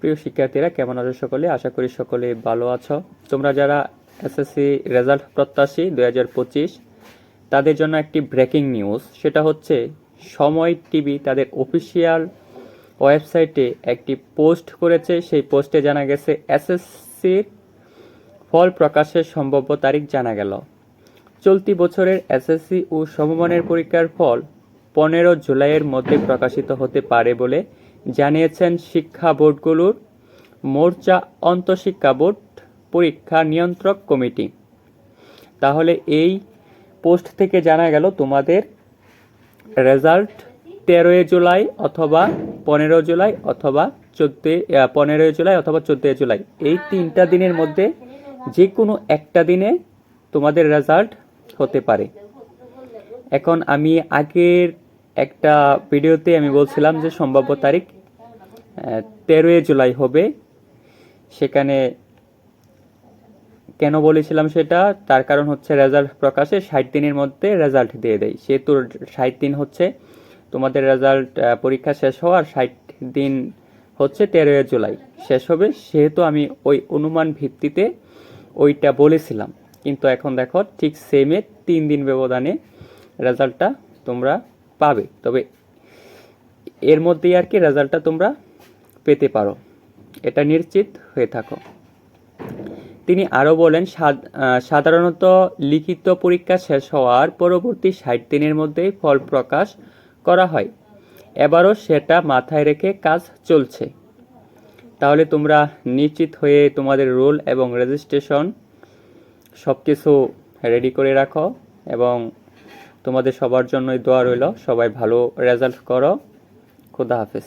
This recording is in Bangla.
প্রিয় শিক্ষার্থীরা, কেমন আছো সকলে? আশা করি সকলে ভালো আছো। তোমরা যারা এসএসসি রেজাল্ট প্রত্যাশী দুই হাজার পঁচিশ, তাদের জন্য একটি ব্রেকিং নিউজ সেটা হচ্ছে, সময় টিভি তাদের অফিসিয়াল ওয়েবসাইটে একটি পোস্ট করেছে। সেই পোস্টে জানা গেছে এসএসসির ফল প্রকাশের সম্ভাব্য তারিখ জানা গেল। চলতি বছরের এসএসসি ও সমমানের পরীক্ষার ফল পনেরো জুলাইয়ের মধ্যে প্রকাশিত হতে পারে বলে জানিয়েছেন শিক্ষা বোর্ডগুলোর মোর্চা অন্তঃশিক্ষা বোর্ড পরীক্ষা নিয়ন্ত্রক কমিটি। তাহলে এই পোস্ট থেকে জানা গেল তোমাদের রেজাল্ট তেরোই জুলাই অথবা পনেরো জুলাই অথবা চোদ্দোই পনেরোই জুলাই অথবা চোদ্দোই জুলাই। এই তিনটা দিনের মধ্যে যে কোনো একটা দিনে তোমাদের রেজাল্ট হতে পারে। এখন আমি আগের একটা ভিডিওতে আমি বলছিলাম যে সম্ভাব্য তারিখ তেরোই জুলাই হবে। সেখানে কেন বলেছিলাম সেটা? তার কারণ হচ্ছে রেজাল্ট প্রকাশে ষাট দিনের মধ্যে রেজাল্ট দিয়ে দেয়। সেহেতু ষাট দিন হচ্ছে, তোমাদের রেজাল্ট পরীক্ষা শেষ হওয়ার ষাট দিন হচ্ছে তেরোই জুলাই। শেষ হবে, সেহেতু আমি ওই অনুমান ভিত্তিতে ওইটা বলেছিলাম। কিন্তু এখন দেখো, ঠিক সেমে তিন দিন ব্যবধানে রেজাল্টটা তোমরা পাবে। তবে এর মধ্যেই আর কি রেজাল্টটা তোমরা পেতে পারো। এটা নিশ্চিত হয়ে থাকো। তিনি আরও বলেন সাধারণত লিখিত পরীক্ষা শেষ হওয়ার পরবর্তী ষাট দিনের মধ্যেই ফল প্রকাশ করা হয়। এবারও সেটা মাথায় রেখে কাজ চলছে। তাহলে তোমরা নিশ্চিত হয়ে তোমাদের রোল এবং রেজিস্ট্রেশন সব কিছু রেডি করে রাখো এবং তোমাদের সবার জন্যই দোয়া রইল। সবাই ভালো রেজাল্ট করো। খুদা হাফেজ।